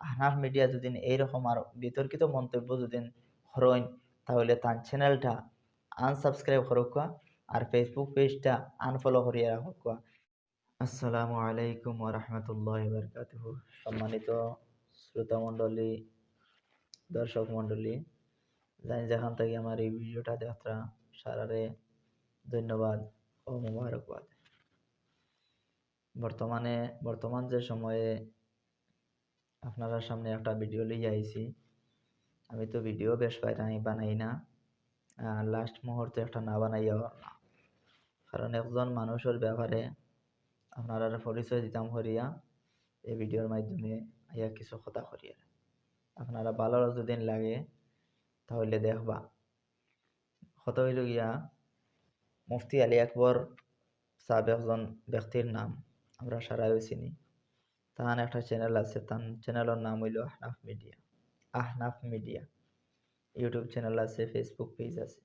Ahnaf media যদি এইরকম আর বিতর্কিত মন্তব্য যদি হরইন, তাহলে তার চ্যানেলটা আনসাবস্ক্রাইব করুকা আর ফেসবুক পেজটা আনফলো করিয়া রাখুকা আসসালামু আলাইকুম ওরহমতুল্লাহ বরকাতুহ সম্মানিত শ্রোতা মণ্ডলী, দর্শক মণ্ডলী জানি যেখান থেকে আমার এই ভিডিওটা দেখা সারারে ধন্যবাদ ও মুবারকবাদ। বর্তমানে, বর্তমান যে সময়ে আপনারা সামনে একটা ভিডিও লিয়ে আইছি। আমি তো ভিডিও বেশ বানাই বানাই না। লাস্ট মুহূর্তে একটা না বানাইয়া না কারণ একজন মানুষের ব্যাপারে আপনারা পরিচয় দিতাম করিয়া এই ভিডিওর মাধ্যমে আইয়া কিছু কথা করিয়া। আপনারা ভালো যদি লাগে, তাহলে দেখবা। কত হইল গিয়া, মুফতি আলী আকবর সাহেব একজন ব্যক্তির নাম, আমরা সারাই চিনি। তাহান একটা চ্যানেল আছে, তার চ্যানেলের নাম হইল Ahnaf media Ahnaf media YouTube channel আছে ফেসবুক পেজ আছে।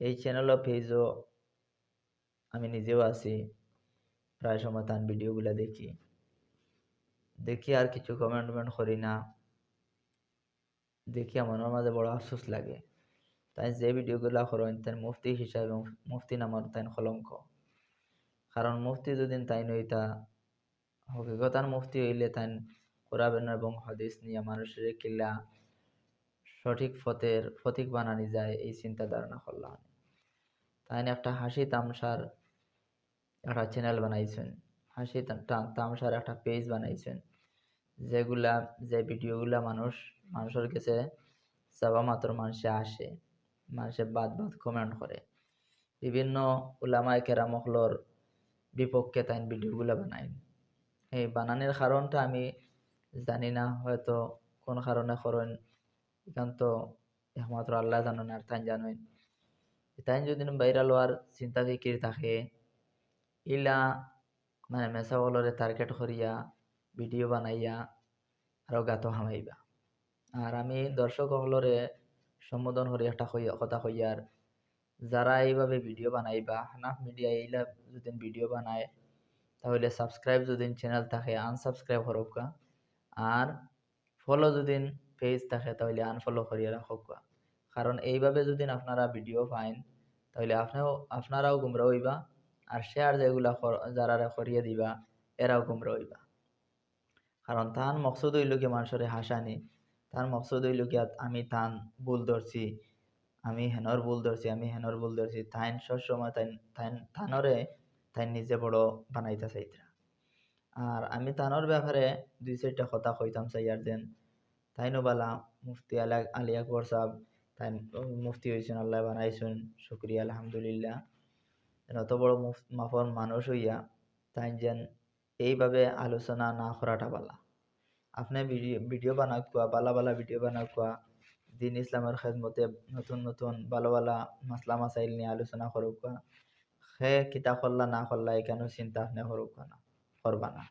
এই চ্যানেল পেজও আমি নিজেও আছি, প্রায় সময় তার ভিডিওগুলো দেখি। দেখি আর কিছু কমেন্ট কমেন্ট করি না। দেখি আমার মাঝে বড় আফসোস লাগে। তাই যে ভিডিওগুলো করেন তাই মুফতি হিসাবে মুফতি নামার তাই কলঙ্ক। কারণ মুফতি যদি তাই নইতা হকিকতান মুফতি হইলে তাই কোরআন এবং হদিস নিয়ে মানুষের কিল্লা সঠিক ফতের ফতিক বানানি যায়, এই চিন্তা ধারণা করলাম তাই একটা হাসি তামসার একটা চ্যানেল বানাইছেন। হাসি তামসার একটা পেজ বানাইছেন। যেগুলা, যে ভিডিওগুলা মানুষ, মানুষের কাছে চাবা মাত্র মানুষে আসে, মানুষে বাদ বাদ কমেন্ট করে। বিভিন্ন উলামায় কেরামহলর বিপক্ষে তাই ভিডিওগুলো বানাই এই বানানোর কারণটা আমি জানি না, হয়তো কোন কারণে করেন এখান তো একমাত্র আল্লাহ জানেন আর তাই জানেন তাই যদি বাইরা লোয়ার চিন্তা ফিকির থাকে, ইলা মানে মেসা বলরে টার্গেট করিয়া ভিডিও বানাইয়া আরও গাত হামাইবা। আর আমি দর্শক হলরে সম্বোধন করি একটা কথা কইয়ার যারা এইভাবে ভিডিও বানাইবা, হানাফ মিডিয়া এইলা যদি ভিডিও বানায় তাহলে সাবস্ক্রাইব যদি চ্যানেল থাকে আনসাবস্ক্রাইব হরকা আর ফলো যদি পেজ থাকে, তাহলে আনফলো করিয়া রাখকা কারণ এইভাবে যদি আপনারা ভিডিও পাইন, তাহলে আপনিও, আপনারাও গুমরা হইবা। আর শেয়ার যেগুলা যারা করিয়ে দিবা, এরাও গুমরা হইবা। কারণ তান মকসুদ হইল কি মানুষের হাসানি। তার মকসুদ হইল কি আমি তান ভুল ধরছি। আমি হেনর ভুল ধরছি, আমি হেনর ভুল ধরছি। তাইন সবসময় তাইন তাইন থানরে তাইন নিজে বড় বানাইতে চাইতরা। আর আমি তানোর ব্যাপারে দুই চারটা কথা কইতাম চাইয়ার দেন তাইনো বালা, মুফতি আলা, আলী আকবর সাহেব, তাই মুফতি হয়েছেন আল্লাহ বানাইছেন, শুক্রিয়া, আলহামদুলিল্লাহ। অত বড় মাফর মানুষ হইয়া তাই যেন এইভাবে আলোচনা না করাটা বালা। আপনি ভিডিও বানাকুয়া বালা বালা ভিডিও বানাকুয়া দিন ইসলামের খেদমতে নতুন নতুন ভালো ভালো মাসলা মাসাইল নিয়ে আলোচনা করুকা সে কিতা করলা না করলা এখানে চিন্তা আপনি করুকা না করবা না।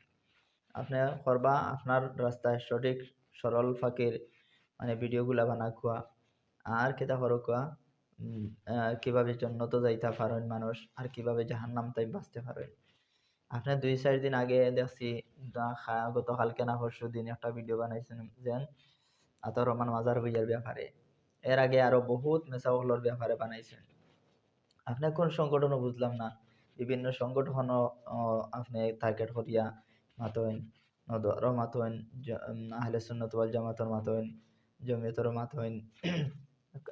আপনি করবা আপনার রাস্তায় সঠিক সরল ফাঁকির মানে ভিডিওগুলা বানাকুয়া আর কিতা করুকা কীভাবে জন্নত যাইতে পারেন মানুষ আর কীভাবে জাহান্নাম তাই বাঁচতে পারেন আপনি দুই চার দিন আগে দেখছি গতকালকে না পরশু দিন একটা ভিডিও বানাইছেন, যেন আতর রহমান মাজার বইয়ার ব্যাপারে এর আগে আরও বহুত মেসাউলের ব্যাপারে বানাইছেন। আপনি কোন সংগঠনও বুঝলাম না। বিভিন্ন সংগঠনও আপনি টার্গেট করিয়া মাতইন নদর মাতইন আহলে সুন্নত ওয়াল জামাতর মাতইন জমিয়তর মাতইন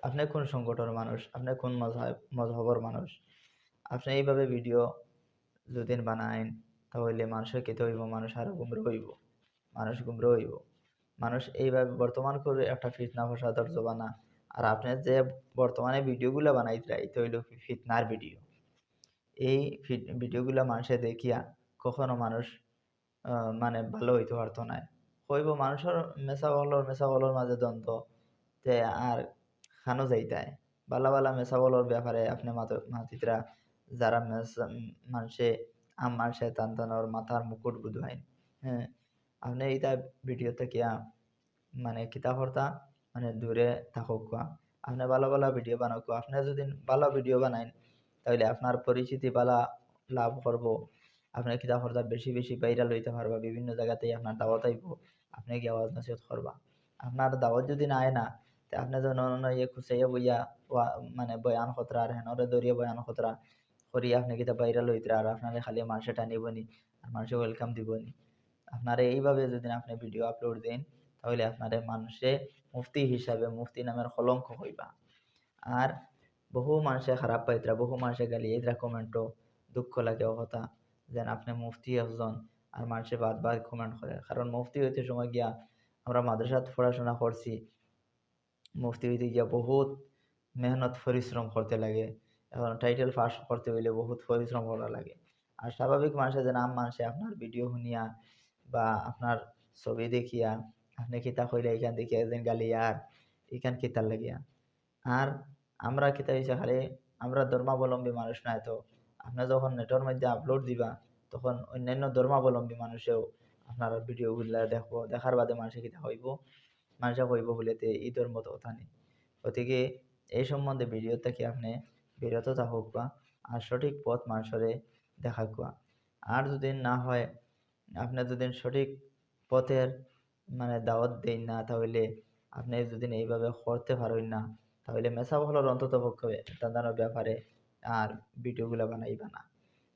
আপনি কোন সংগঠনের মানুষ? আপনি কোন মজহাব, মজহবর মানুষ? আপনি এইভাবে ভিডিও যদি বানাইন তাহলে মানুষের কেতে হইব, মানুষ আরও গুমরে হইব, মানুষ গুমরে হইব। মানুষ এইভাবে বর্তমান করে একটা ফিতনা, ফসাদর জবানা আর আপনি যে বর্তমানে ভিডিওগুলো বানাইতরা এটা হইল ফিতনার ভিডিও। এই ভিডিওগুলো মানুষে দেখিয়া কখনো মানুষ মানে ভালো হইতে পারতো না। হইব মানুষের মেসা বলর মেসা বলর মাঝে দ্বন্দ্ব, তে আর খানো যাইতায়। বালা বালা মেসা বলর ব্যাপারে আপনি মাতিতরা যারা মানুষে আম মানুষে টান টানোর মাথার মুকুট বুধবাইন হ্যাঁ আপনি এইটা ভিডিওতে কিয়া মানে কিতা কর্তা মানে দূরে থাকুক আপনি ভালো ভালো ভিডিও বানাক আপনি যদি ভালো ভিডিও বানাইন তাহলে আপনার পরিচিতি বালা লাভ করব। আপনার কিতা কর্তা বেশি বেশি ভাইরাল হইতে পারবা, বিভিন্ন জায়গাতেই আপনার দাওয়াত আইব। আপনি গিয়ে আওয়াজ নসিহত করবা। আপনার দাওয়াত যদি না না, তে আপনি তো নন ইয়ে খুঁচাইয়া বইয়া মানে বয়ান খতরা আর হেনরে দরিয়া বয়ান খতরা করি আপনি কিতা বাইরে লইতরা আর আপনারে খালি মানুষে টানিবনি আর মানুষে ওয়েলকাম দিবনি আপনারা এইভাবে যদি আপনি ভিডিও আপলোড দেন তাহলে আপনারে মানুষে মুফতি হিসাবে মুফতি নামের কলঙ্ক হইবা। আর বহু মানুষে খারাপ পাইতরা বহু মানুষে গালি এইদরা কমেন্টও দুঃখ লাগে কথা, যেন আপনি মুফতি একজন আর মানুষে বাদ বাদ কমেন্ট করে। কারণ মুফতি হইতে সময় গিয়া আমরা মাদ্রাসাত পড়াশোনা করছি, মুফতি হইতে গিয়া বহুত মেহনত, পরিশ্রম করতে লাগে। এখন টাইটেল পাস করতে হইলে বহুত পরিশ্রম করা লাগে। আর স্বাভাবিক মানুষের যে নাম মানুষে আপনার ভিডিও শুনিয়া বা আপনার ছবি দেখিয়া আপনি কিতা কইলে এখান দেখিয়া একদিন গালি আর এখান কিতার লাগিয়া। আর আমরা কিতা হয়েছে খালি, আমরা ধর্মাবলম্বী মানুষ নাই তো আপনি যখন নেটের মধ্যে আপলোড দিবা, তখন অন্যান্য ধর্মাবলম্বী মানুষেও আপনার ভিডিওগুলা দেখব, দেখার বাদে মানুষে কিতা হইব মানুষে কইব বলেতে এই ধর্ম তো কথা নেই। গতিকে এই সম্বন্ধে ভিডিও থেকে আপনি বিরত থাকুক বা আর সঠিক পথ মানুষরে দেখাকুয়া আর যদি না হয়, আপনি যদি সঠিক পথের মানে দাওয়াত দেন না, তাহলে আপনি যদি এইভাবে করতে পারেন না, তাহলে মেসা হলোর অন্তত পক্ষে তাদের ব্যাপারে আর ভিডিওগুলো বানাইবা না।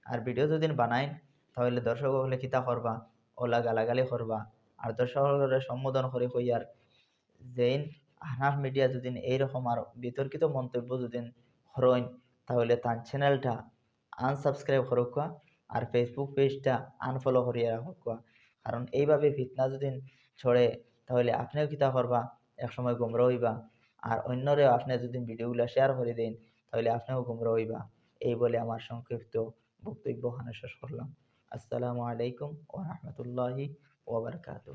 আর ভিডিও যদি বানাইন তাহলে দর্শক হলে কিতা করবা? ওলা গালাগালি করবা। আর দর্শক হলে সম্বোধন করে কইয়ার যেইন হানাফ মিডিয়া যদি এইরকম আর বিতর্কিত মন্তব্য যদি হরইন তাহলে তার চ্যানেলটা আনসাবস্ক্রাইব করুক আর ফেসবুক পেজটা আনফলো করিয়া রাখুক। কারণ এইভাবে ফিতনা যদি ছড়ে, তাহলে আপনিও কিতা করবা একসময় গুমরা হইবা। আর অন্যরেও আপনি যদি ভিডিওগুলো শেয়ার করে দেন, তাহলে আপনিও গুমরা হইবা। এই বলে আমার সংক্ষিপ্ত বক্তব্য ওখানে শেষ করলাম। আসসালামু আলাইকুম ও রহমতুল্লাহি ওবরকাত